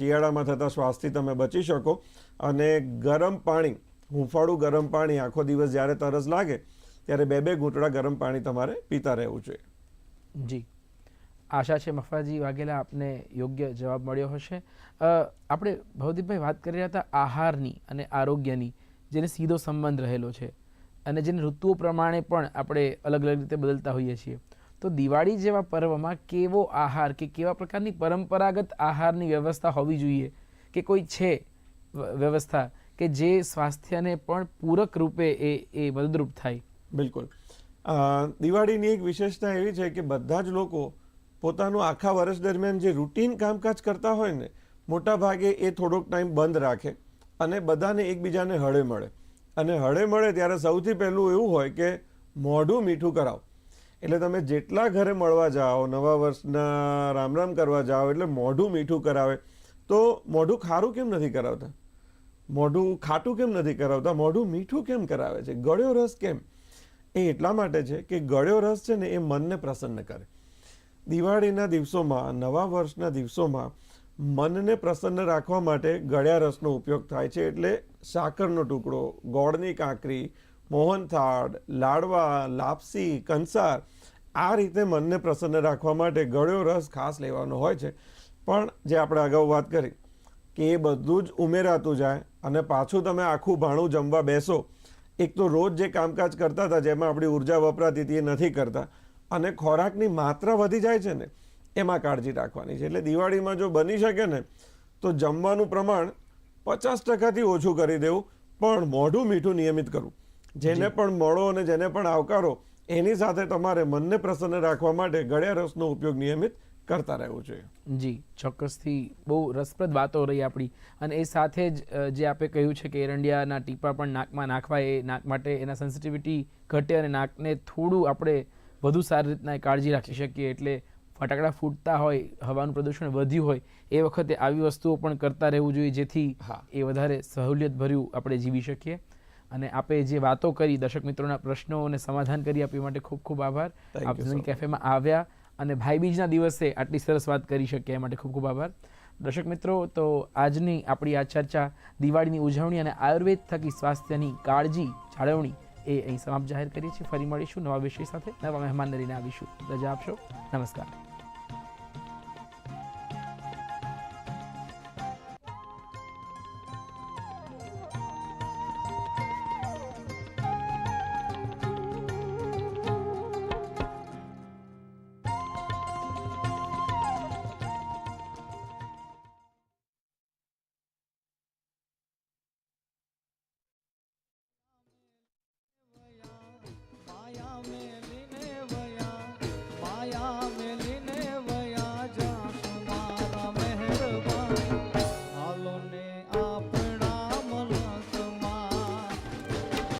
શિયાળામાં થતા શ્વાસથી તમે બચી શકો. અને ગરમ પાણી, હૂંફાળું ગરમ પાણી આખો દિવસ જ્યારે તરસ લાગે, ત્યારે બે બે ઘૂંટડા ગરમ પાણી તમારે પીતા રહેવું જોઈએ. જી. આશા છે મફાજી વાઘેલા આપને યોગ્ય જવાબ મળ્યો હશે. આપણે ભવદીપભાઈ વાત કરી રહ્યા હતા આહારની અને આરોગ્યની, જેને સીધો સંબંધ રહેલો છે. અને જેને ઋતુઓ પ્રમાણે પણ આપણે અલગ અલગ રીતે બદલતા હોઈએ છીએ. તો દિવાળી જેવા પર્વમાં કેવો આહાર કે કેવા પ્રકારની પરંપરાગત આહારની વ્યવસ્થા હોવી જોઈએ? કે કોઈ છે વ્યવસ્થા કે જે સ્વાસ્થ્યને પણ પૂરક રૂપે એ એ મદદરૂપ થાય? બિલકુલ. દિવાળીની એક વિશેષતા એવી છે કે બધા જ લોકો પોતાનું આખા વર્ષ દરમિયાન જે રૂટીન કામકાજ કરતા હોય ને મોટા ભાગે એ થોડોક ટાઈમ બંધ રાખે અને બધાને એકબીજાને હળે મળે. અને હળે મળે ત્યારે સૌથી પહેલું એવું હોય કે મોઢું મીઠું કરાવો. એટલે તમે જેટલા ઘરે મળવા જાઓ, નવા વર્ષના રામ રામ કરવા જાઓ, એટલે મોઢું મીઠું કરાવે. તો મોઢું ખારું કેમ નથી કરાવતા? મોઢું ખાટું કેમ નથી કરાવતા? મોઢું મીઠું કેમ કરાવે છે? ગળ્યો રસ કેમ? એ એટલા માટે છે કે ગળ્યો રસ છે ને એ મનને પ્રસન્ન કરે. દિવાળીના દિવસોમાં, નવા વર્ષના દિવસોમાં મનને પ્રસન્ન રાખવા માટે ગળ્યા રસનો ઉપયોગ થાય છે. એટલે સાકરનો ટુકડો, ગોળની કાંકરી મોહનથાળ, લાડવા, લાપસી, કંસાર આ રીતે મનને પ્રસન્ન રાખવા માટે ગળ્યો રસ ખાસ લેવાનો હોય છે. પણ જે આપણે અગાઉ વાત કરી કે એ બધું જ ઉમેરાતું જાય અને પાછું તમે આખું ભાણું જમવા બેસો, એક તો રોજ જે કામકાજ કરતા હતા જેમાં આપણી ઊર્જા વપરાતી હતી એ નથી કરતા અને ખોરાકની માત્રા વધી જાય છે ને, એમાં કાળજી રાખવાની છે. એટલે દિવાળીમાં જો બની શકે ને, તો જમવાનું પ્રમાણ પચાસ ટકાથી ઓછું કરી દેવું, પણ મોઢું મીઠું નિયમિત કરવું. જેને પણ મળો અને જેને પણ આવકારો એની સાથે તમારે મનને પ્રસન્ન રાખવા માટે ગળ્યા રસનો ઉપયોગ નિયમિત કરતા રહેવું જોઈએ. જી ચોક્કસથી બહુ રસપ્રદ વાતો રહી આપણી. અને એ સાથે જ જે આપે કહ્યું છે કે એરંડિયાના ટીપા પણ નાકમાં નાખવા એ નાક માટે એના સેન્સિટિવિટી ઘટે અને નાકને થોડું આપણે વધુ સારી રીતના કાળજી રાખી શકીએ. એટલે ફટાકડા ફૂટતા હોય હવાનું પ્રદૂષણ વધ્યું હોય એ વખતે આવી વસ્તુઓ પણ કરતા રહેવું જોઈએ જેથી હા. એ વધારે સહુલિયતભર્યું આપણે જીવી શકીએ. અને આપે જે વાતો કરી દર્શક મિત્રોના પ્રશ્નોને સમાધાન કરી આપી માટે ખૂબ ખૂબ આભાર. આપ much. કેફેમાં આવ્યા અને ભાઈબીજના દિવસે આટલી સરસ વાત કરી શકીએ એ માટે ખૂબ ખૂબ આભાર. દર્શક મિત્રો તો આજની આપણી આ ચર્ચા દિવાળીની ઉજવણી અને આયુર્વેદ થકી સ્વાસ્થ્યની કાળજી જાળવણી એ અહીં સમાપ્ત જાહેર કરીએ છીએ. ફરી મળીશું નવા વિષય સાથે. નવા મહેમાનને લઈને આવીશું. રજા આપશો. નમસ્કાર.